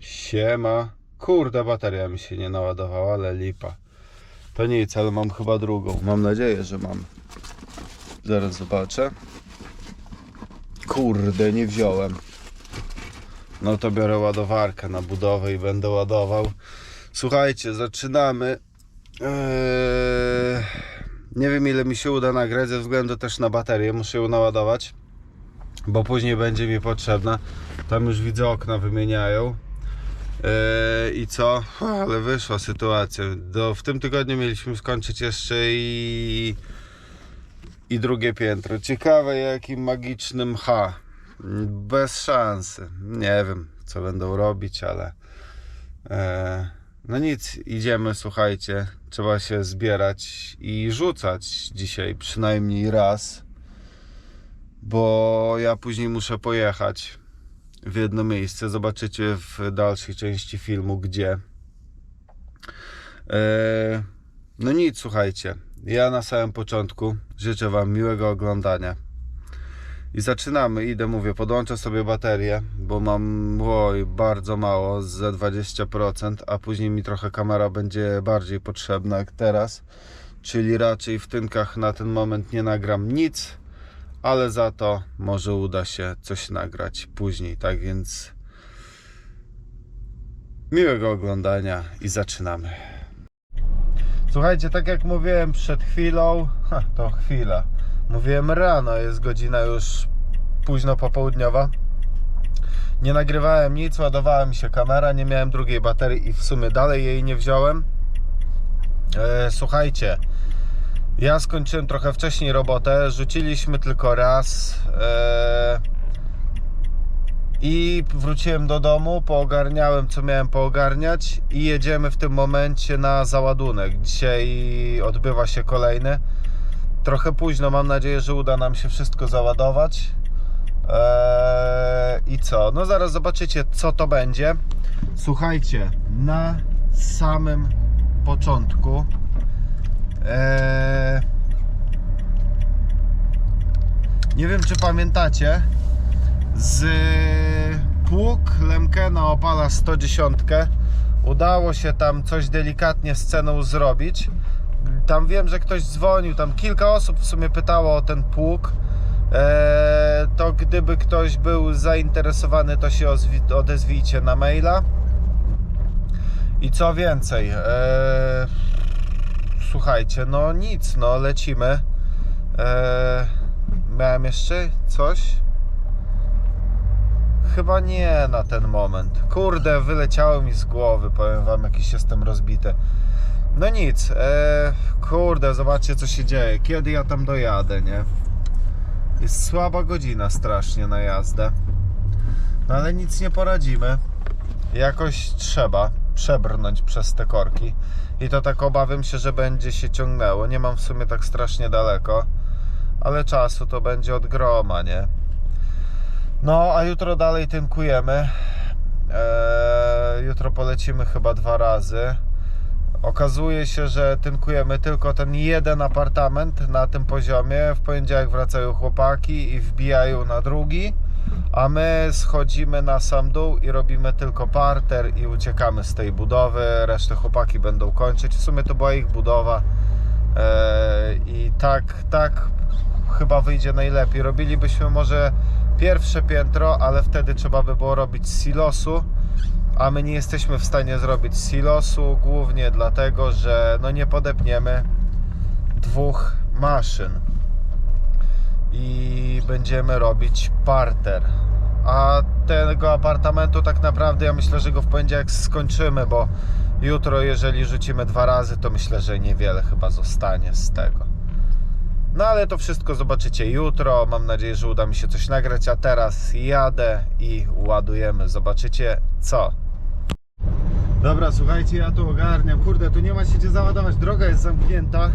Siema. Kurde, bateria mi się nie naładowała, ale lipa. To nic, ale mam chyba drugą. Mam nadzieję, że mam. Zaraz zobaczę. Kurde, nie wziąłem. No to biorę ładowarkę na budowę i będę ładował. Słuchajcie, zaczynamy. Eee, nie wiem ile mi się uda nagrać ze względu też na baterię. Muszę ją naładować, bo później będzie mi potrzebna. Tam już widzę okna wymieniają. Eee, I co? Ale wyszła sytuacja. Do, w tym tygodniu mieliśmy skończyć jeszcze i, i drugie piętro. Ciekawe jakim magicznym H. Bez szansy. Nie wiem co będą robić, ale e, no nic, idziemy, słuchajcie. Trzeba się zbierać i rzucać dzisiaj przynajmniej raz, bo ja później muszę pojechać w jedno miejsce. Zobaczycie w dalszej części filmu, gdzie. E, No nic, słuchajcie. Ja na samym początku życzę Wam miłego oglądania. I zaczynamy. Idę, mówię, podłączę sobie baterię, bo mam oj, bardzo mało, ze 20%, a później mi trochę kamera będzie bardziej potrzebna jak teraz. Czyli raczej w tynkach na ten moment nie nagram nic ale za to może uda się coś nagrać później. Tak więc miłego oglądania i zaczynamy. Słuchajcie, tak jak mówiłem przed chwilą, to chwila. Mówiłem rano, jest godzina już późno popołudniowa. Nie nagrywałem nic, ładowała mi się kamera, nie miałem drugiej baterii i w sumie dalej jej nie wziąłem. E, słuchajcie, ja skończyłem trochę wcześniej robotę, rzuciliśmy tylko raz e, i wróciłem do domu, poogarniałem co miałem poogarniać i jedziemy w tym momencie na załadunek. Dzisiaj odbywa się kolejny. Trochę późno, mam nadzieję, że uda nam się wszystko załadować. E, I co? No zaraz zobaczycie co to będzie. Słuchajcie, na samym początku Eee, nie wiem, czy pamiętacie, z pług Lemkena Opala 110 udało się tam coś delikatnie z ceną zrobić. Tam wiem, że ktoś dzwonił, tam kilka osób w sumie pytało o ten pług. Eee, to gdyby ktoś był zainteresowany, to się odezwijcie na maila. I co więcej, eee, słuchajcie, no nic, no lecimy. Eee, miałem jeszcze coś? Chyba nie na ten moment. Kurde, wyleciało mi z głowy, powiem wam, jakiś jestem rozbity. No nic, eee, kurde, zobaczcie co się dzieje. Kiedy ja tam dojadę, nie? Jest słaba godzina strasznie na jazdę. No ale nic nie poradzimy. Jakoś trzeba przebrnąć przez te korki. I to tak obawiam się, że będzie się ciągnęło. Nie mam w sumie tak strasznie daleko, ale czasu to będzie od groma, nie? No, a jutro dalej tynkujemy. Eee, jutro polecimy chyba dwa razy. Okazuje się, że tynkujemy tylko ten jeden apartament na tym poziomie. W poniedziałek wracają chłopaki i wbijają na drugi, a my schodzimy na sam dół i robimy tylko parter i uciekamy z tej budowy. Resztę chłopaki będą kończyć. W sumie to była ich budowa Eee, i tak, tak chyba wyjdzie najlepiej. Robilibyśmy może pierwsze piętro, ale wtedy trzeba by było robić silosu, a my nie jesteśmy w stanie zrobić silosu, głównie dlatego, że no nie podepniemy dwóch maszyn i będziemy robić parter. A tego apartamentu tak naprawdę ja myślę, że go w poniedziałek skończymy, bo jutro jeżeli rzucimy dwa razy, to myślę, że niewiele chyba zostanie z tego. No ale to wszystko zobaczycie jutro. Mam nadzieję, że uda mi się coś nagrać, a teraz jadę i ładujemy. Zobaczycie co. Dobra, słuchajcie, ja tu ogarniam. Kurde, tu nie ma się gdzie załadować. Droga jest zamknięta.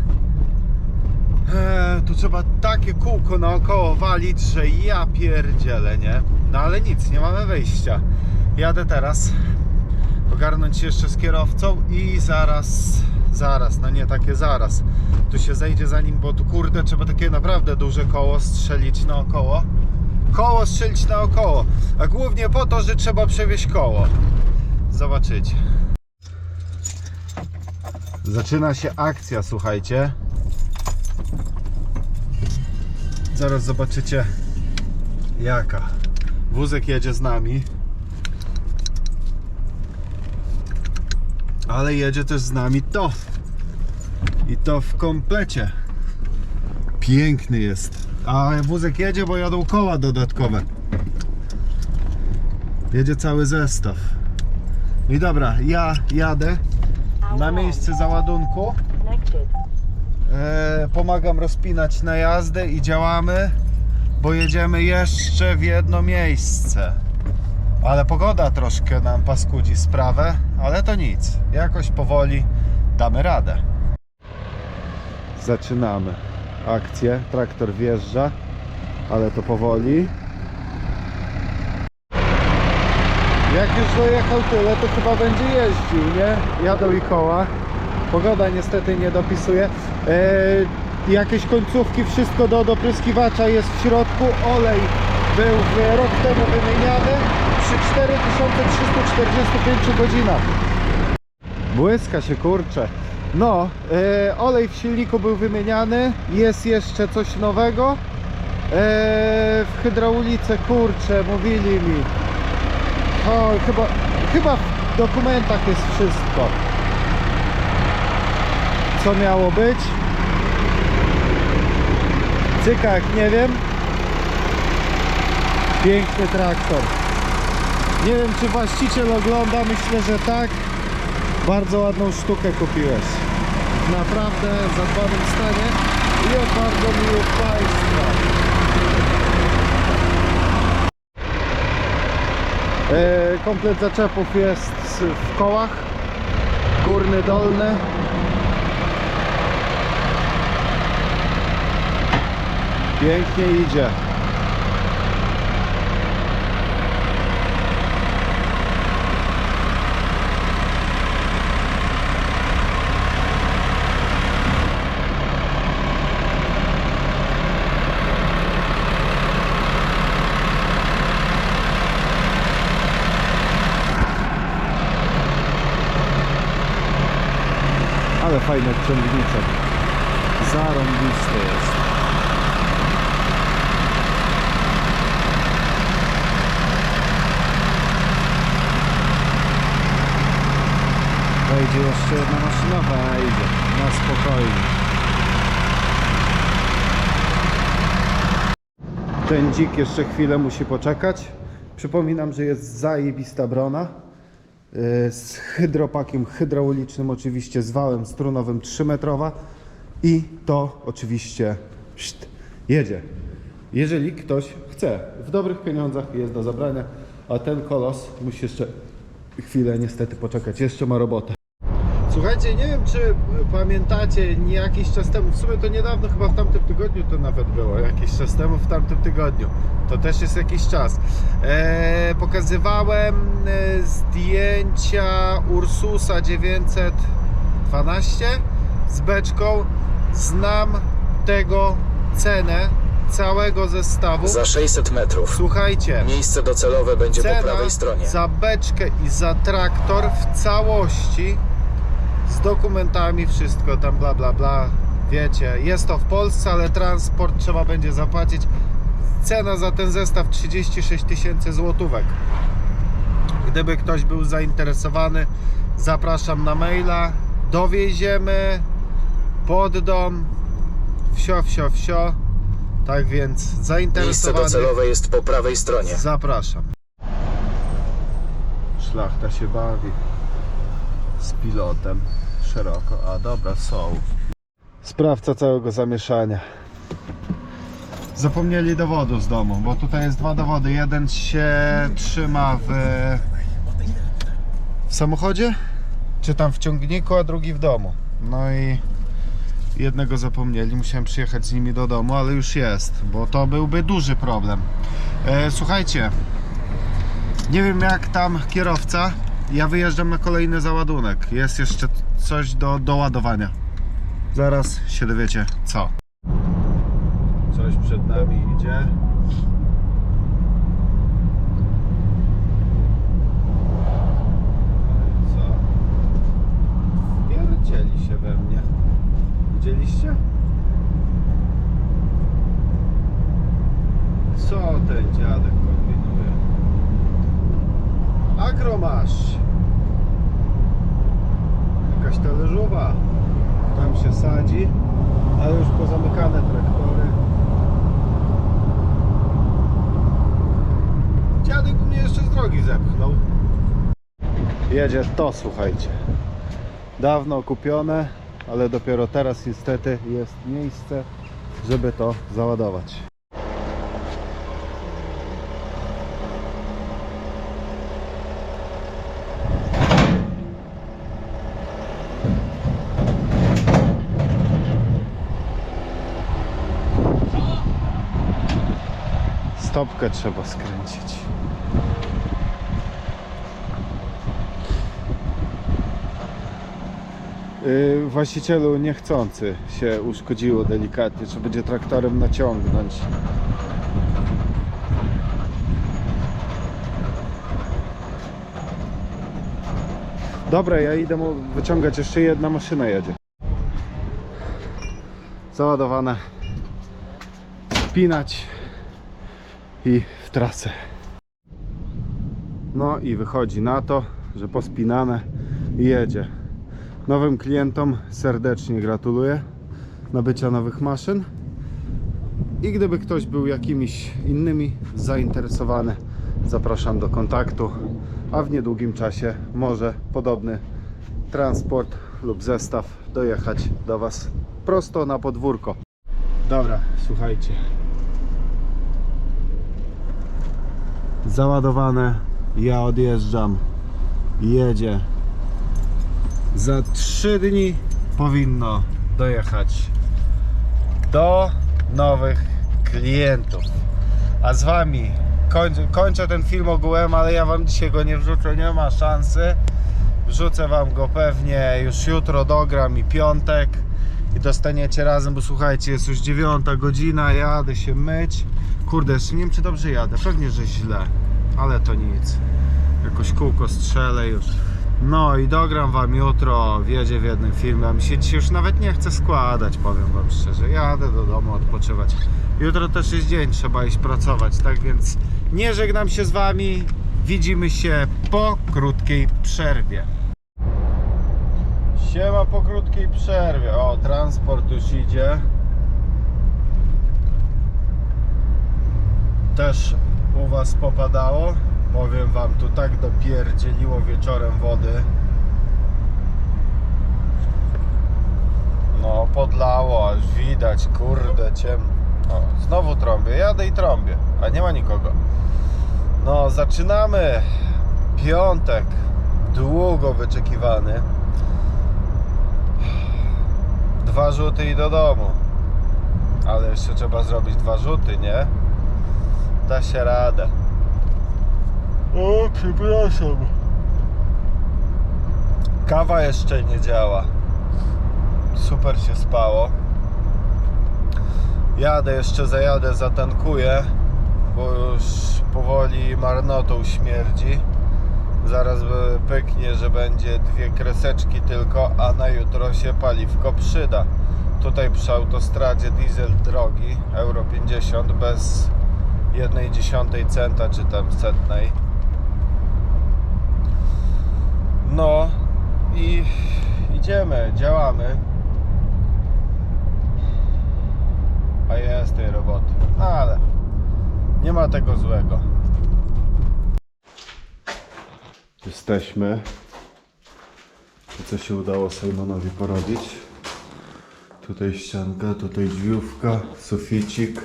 Eee, tu trzeba takie kółko naokoło walić, że ja pierdzielę, nie? No ale nic, nie mamy wyjścia. Jadę teraz ogarnąć się jeszcze z kierowcą i zaraz zaraz, no nie takie zaraz. Tu się zejdzie za nim, bo tu kurde trzeba takie naprawdę duże koło strzelić naokoło. Koło strzelić naokoło, a głównie po to, że trzeba przewieźć koło. Zobaczycie. Zaczyna się akcja, słuchajcie. Zaraz zobaczycie jaka. Wózek jedzie z nami. Ale jedzie też z nami to. I to w komplecie. Piękny jest. A wózek jedzie, bo jadą koła dodatkowe. Jedzie cały zestaw. I dobra, ja jadę na miejsce załadunku. E, pomagam rozpinać na jazdę i działamy, bo jedziemy jeszcze w jedno miejsce. Ale pogoda troszkę nam paskudzi sprawę, ale to nic. Jakoś powoli damy radę. Zaczynamy akcję. Traktor wjeżdża, ale to powoli. Jak już dojechał tyle, to chyba będzie jeździł, nie? Jadą i koła. Pogoda niestety nie dopisuje. E, jakieś końcówki, wszystko do dopryskiwacza jest w środku. Olej był w- rok temu wymieniany przy 4345 godzinach. Błyska się kurcze. No, e, olej w silniku był wymieniany. Jest jeszcze coś nowego. E, w hydraulice kurcze mówili mi. O, chyba, chyba w dokumentach jest wszystko. Co miało być? Cykak, nie wiem. Piękny traktor. Nie wiem, czy właściciel ogląda, myślę, że tak. Bardzo ładną sztukę kupiłeś. W naprawdę zadbanym stanie i od bardzo miłych Państwa. Komplet zaczepów jest w kołach. Górny, dolny. Pięknie idzie. Ale fajny ciągniczek. Zarąbisty jest. Wejdzie jeszcze jedna. Na spokojnie. Ten dzik jeszcze chwilę musi poczekać. Przypominam, że jest zajebista brona. Yy, Z hydropakiem hydraulicznym, oczywiście z wałem strunowym 3 metrowa. I to oczywiście jedzie. Jeżeli ktoś chce, w dobrych pieniądzach jest do zabrania, a ten kolos musi jeszcze chwilę niestety poczekać, jeszcze ma robotę. Słuchajcie, nie wiem czy pamiętacie, nie jakiś czas temu, w sumie to niedawno, chyba w tamtym tygodniu to nawet było, jakiś czas temu w tamtym tygodniu, to też jest jakiś czas. E, pokazywałem e, zdjęcia Ursusa 912 z beczką. Znam tego cenę całego zestawu. Za 600 metrów. Słuchajcie, Miejsce docelowe będzie po prawej stronie. za beczkę i za traktor w całości z dokumentami, wszystko tam bla bla bla. Wiecie, jest to w Polsce, ale transport trzeba będzie zapłacić. Cena za ten zestaw 36 tysięcy złotówek. Gdyby ktoś był zainteresowany, zapraszam na maila. Dowieziemy pod dom. Wsio, wsio, wsio. Tak więc Miejsce zainteresowany. docelowe jest po prawej stronie. Zapraszam. Szlachta się bawi z pilotem szeroko. A dobra, są. Sprawca całego zamieszania. Zapomnieli dowodu z domu, bo tutaj jest dwa dowody. Jeden się trzyma w, w samochodzie, czy tam w ciągniku, a drugi w domu. No i jednego zapomnieli, musiałem przyjechać z nimi do domu, ale już jest, bo to byłby duży problem. E, słuchajcie, nie wiem jak tam kierowca, ja wyjeżdżam na kolejny załadunek. Jest jeszcze coś do doładowania. Zaraz się dowiecie co. Coś przed nami idzie. No i co? Wpierdzieli się we mnie. Widzieliście? Co ten dziadek kombinuje? Agro masz! Jakaś talerzowa. Tam się sadzi, ale już pozamykane traktory. Dziadek mnie jeszcze z drogi zepchnął. Jedzie to, słuchajcie. Dawno kupione, ale dopiero teraz niestety jest miejsce, żeby to załadować. Stopkę trzeba skręcić. Yy, właścicielu niechcący się uszkodziło delikatnie, trzeba będzie traktorem naciągnąć. Dobra, ja idę wyciągać, jeszcze jedna maszyna jedzie. Załadowane. Spinać i w trasę. No i wychodzi na to, że pospinane jedzie. Nowym klientom serdecznie gratuluję nabycia nowych maszyn. I gdyby ktoś był jakimiś innymi zainteresowany, zapraszam do kontaktu, a w niedługim czasie może podobny transport lub zestaw dojechać do Was prosto na podwórko. Dobra, słuchajcie. Załadowane, ja odjeżdżam, jedzie. Za 3 dni powinno dojechać do nowych klientów. A z Wami koń, kończę ten film ogółem, ale ja Wam dzisiaj go nie wrzucę, nie ma szansy. Wrzucę Wam go pewnie już jutro, dogram i piątek i dostaniecie razem, bo słuchajcie, jest już dziewiąta godzina, jadę się myć. Kurde, jeszcze nie wiem czy dobrze jadę, pewnie, że źle, ale to nic. Jakoś kółko strzelę już. No i dogram Wam jutro, wjedzie w jednym filmie, a mi się dzisiaj już nawet nie chce składać, powiem Wam szczerze. Jadę do domu odpoczywać. Jutro też jest dzień, trzeba iść pracować, tak więc nie żegnam się z Wami. Widzimy się po krótkiej przerwie. Siema po krótkiej przerwie. O, transport już idzie. Też u Was popadało. Powiem Wam, tu tak dopierdzieliło wieczorem wody. No, podlało, aż widać, kurde, ciem. O, znowu trąbię, jadę i trąbię, a nie ma nikogo. No, zaczynamy. Piątek, długo wyczekiwany. Dwa rzuty i do domu. Ale jeszcze trzeba zrobić dwa rzuty, nie? Da się radę. O, przepraszam. Kawa jeszcze nie działa. Super się spało. Jadę jeszcze, zajadę, zatankuję, bo już powoli marnotą śmierdzi. Zaraz pyknie, że będzie dwie kreseczki tylko, a na jutro się paliwko przyda. Tutaj przy autostradzie diesel drogi, euro 50, bez jednej dziesiątej centa, czy tam setnej. No i idziemy, działamy. A jest tej roboty. Ale nie ma tego złego. Jesteśmy. Co się udało Simonowi porobić? Tutaj ścianka, tutaj drzwiówka, suficik.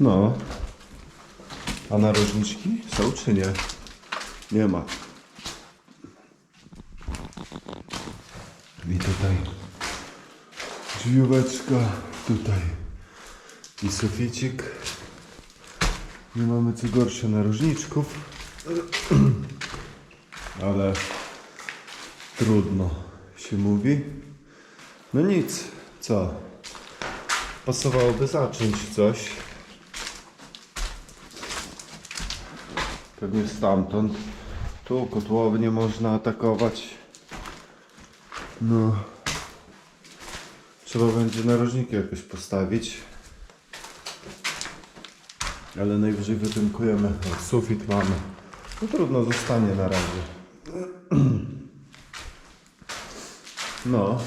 No. A narożniczki są czy nie? Nie ma. I tutaj drzwióweczka, tutaj i suficik. Nie mamy co gorsze narożniczków. Ale trudno się mówi. No nic, co? Pasowałoby zacząć coś. Pewnie stamtąd. Tu kotłownie można atakować. No. Trzeba będzie narożniki jakoś postawić. Ale najwyżej wytynkujemy. Sufit mamy. No trudno, zostanie na razie. No.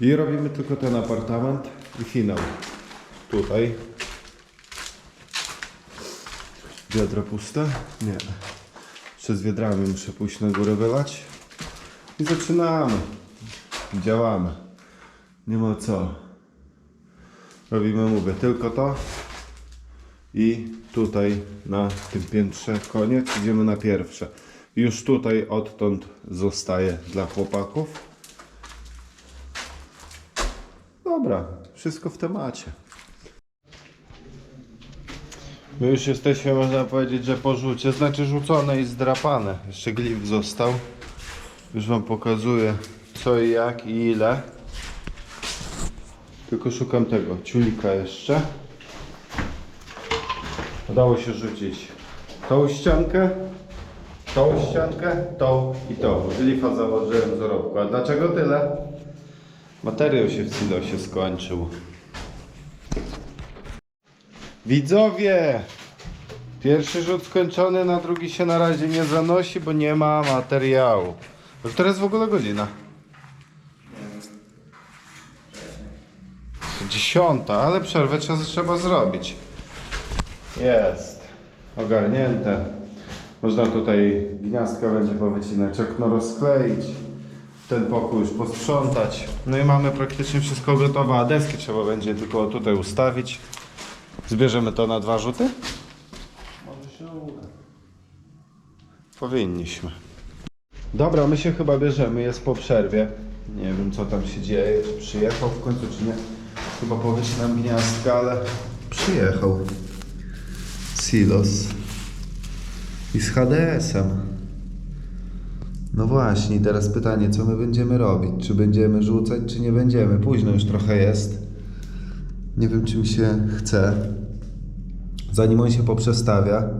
I robimy tylko ten apartament i finał. Tutaj. Wiadra puste? Nie. Przez wiedrami muszę pójść na górę wylać. I zaczynamy. Działamy. Nie ma co. Robimy, mówię, tylko to. I tutaj na tym piętrze koniec. Idziemy na pierwsze. Już tutaj odtąd zostaje dla chłopaków. Dobra, wszystko w temacie. My już jesteśmy, można powiedzieć, że po rzucie, znaczy rzucone i zdrapane. Jeszcze glif został. Już Wam pokazuję co i jak i ile. Tylko szukam tego ciulika jeszcze. Udało się rzucić tą ściankę, tą ściankę, tą i tą. Glifa założyłem w zarobku. A dlaczego tyle? Materiał się w silosie skończył. Widzowie! Pierwszy rzut skończony, na drugi się na razie nie zanosi, bo nie ma materiału. Która jest w ogóle godzina? Dziesiąta, ale przerwę trzeba, trzeba zrobić. Jest. Ogarnięte. Można tutaj gniazdka będzie powycinać, okno rozkleić. Ten pokój już posprzątać. No i mamy praktycznie wszystko gotowe, a deski trzeba będzie tylko tutaj ustawić. Zbierzemy to na dwa rzuty? Może się uda. Powinniśmy. Dobra, my się chyba bierzemy, jest po przerwie. Nie wiem co tam się dzieje, czy przyjechał w końcu, czy nie. Chyba powycinam gniazdka, ale przyjechał. Silos. I z HDS-em. No właśnie, teraz pytanie, co my będziemy robić? Czy będziemy rzucać, czy nie będziemy? Późno już trochę jest. Nie wiem, czy mi się chce. Zanim on się poprzestawia,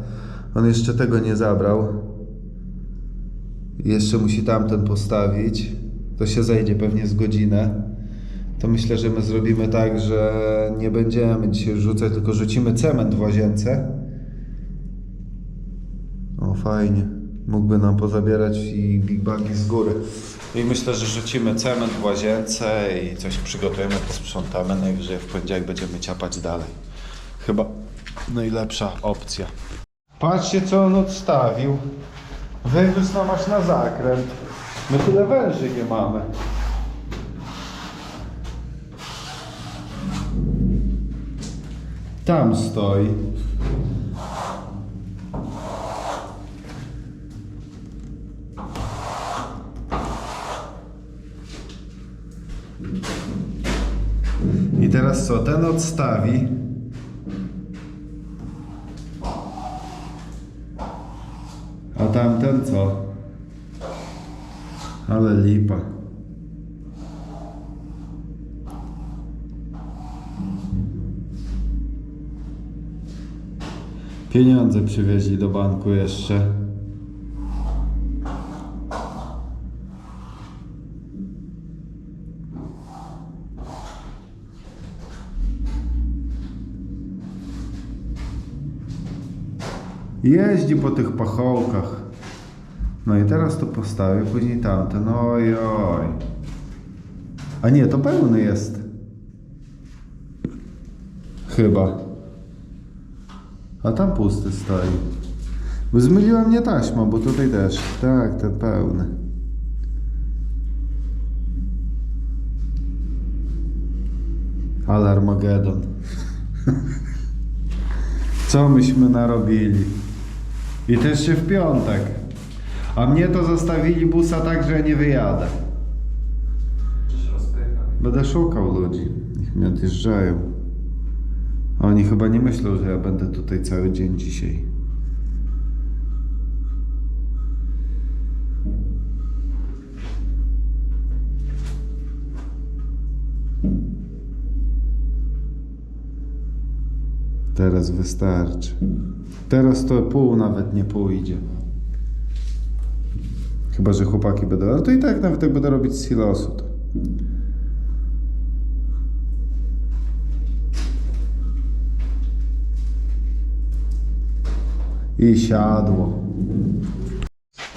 on jeszcze tego nie zabrał. Jeszcze musi tamten postawić. To się zejdzie pewnie z godzinę. To myślę, że my zrobimy tak, że nie będziemy dzisiaj rzucać, tylko rzucimy cement w łazience. O, fajnie. Mógłby nam pozabierać i big bagi z góry. I myślę, że rzucimy cement w łazience i coś przygotujemy, posprzątamy. Najwyżej w poniedziałek będziemy ciapać dalej. Chyba najlepsza opcja. Patrzcie, co on odstawił. Wywiózł nam aż na zakręt. My tyle węży nie mamy. Tam stoi. Teraz co? Ten odstawi. A tamten co? Ale lipa. Pieniądze przywieźli do banku jeszcze. Jeździ po tych pachołkach. No i teraz to postawię, później tamten. Oj, oj. A nie, to pełny jest. Chyba. A tam pusty stoi. Bo zmyliła mnie taśma, bo tutaj też. Tak, ten pełny. Alarmagedon. Co myśmy narobili? I też się w piątek. A mnie to zostawili busa tak, że ja nie wyjadę. Będę szukał ludzi. Niech mnie odjeżdżają. A oni chyba nie myślą, że ja będę tutaj cały dzień dzisiaj. Teraz wystarczy. Teraz to pół nawet nie pójdzie. Chyba, że chłopaki będą. Ale to i tak nawet jak będę robić z silosu. To. I siadło.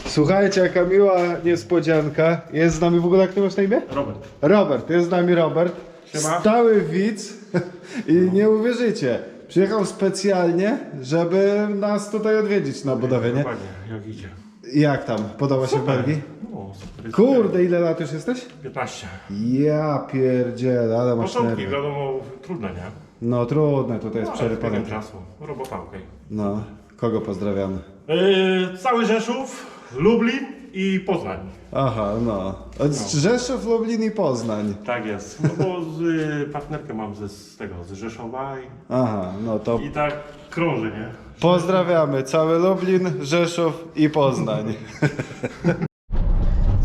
Słuchajcie, jaka miła niespodzianka. Jest z nami w ogóle, jak ty masz na imię? Robert. Robert, jest z nami Robert. Siema. Stały widz i nie uwierzycie. Przyjechał specjalnie, żeby nas tutaj odwiedzić na budowie, nie? Jak idzie. Jak tam? Podoba się w Belgii? No, super. jest Kurde, ile lat już jesteś? super. 15. Ja pierdzielę, ale masz Początki, nerwy. wiadomo, trudne, nie? No trudne, tutaj jest No, przerypane. biegiem czasu. Robota okej. No, kogo pozdrawiamy? Yy, cały Rzeszów, Lublin i Poznań. Aha, no. Od Rzeszów, Lublin i Poznań. Tak jest. No bo z, y, partnerkę mam ze, z tego, z Rzeszowa i, Aha, no to i tak krąży, nie? Pozdrawiamy cały Lublin, Rzeszów i Poznań.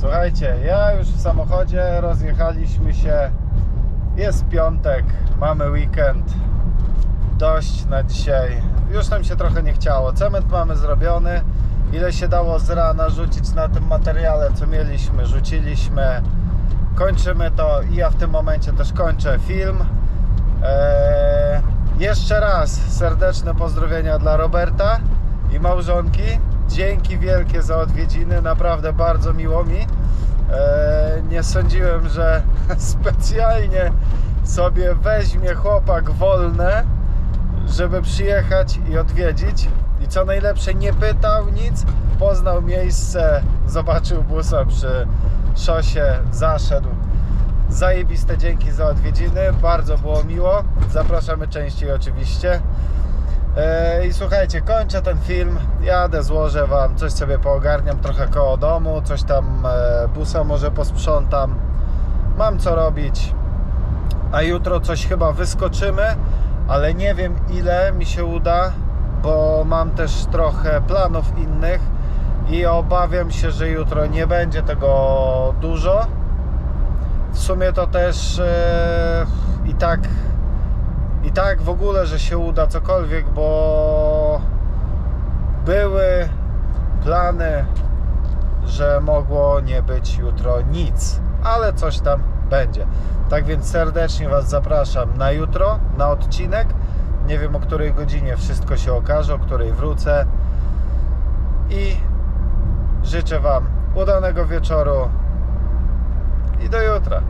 Słuchajcie, ja już w samochodzie rozjechaliśmy się. Jest piątek, mamy weekend. Dość na dzisiaj. Już nam się trochę nie chciało. Cement mamy zrobiony. Ile się dało z rana rzucić na tym materiale, co mieliśmy, rzuciliśmy. Kończymy to i ja w tym momencie też kończę film. Eee, jeszcze raz serdeczne pozdrowienia dla Roberta i małżonki. Dzięki wielkie za odwiedziny, naprawdę bardzo miło mi. Eee, nie sądziłem, że specjalnie sobie weźmie chłopak wolne, żeby przyjechać i odwiedzić. I co najlepsze, nie pytał nic, poznał miejsce, zobaczył busa przy szosie, zaszedł. Zajebiste dzięki za odwiedziny, bardzo było miło. Zapraszamy częściej oczywiście. E, I słuchajcie, kończę ten film. Jadę, złożę Wam, coś sobie poogarniam trochę koło domu, coś tam e, busa może posprzątam. Mam co robić. A jutro coś chyba wyskoczymy, ale nie wiem ile mi się uda, bo mam też trochę planów innych i obawiam się, że jutro nie będzie tego dużo. W sumie to też e, i tak i tak w ogóle, że się uda cokolwiek, bo były plany, że mogło nie być jutro nic, ale coś tam będzie. Tak więc serdecznie Was zapraszam na jutro, na odcinek. Nie wiem o której godzinie wszystko się okaże, o której wrócę. I życzę Wam udanego wieczoru i do jutra.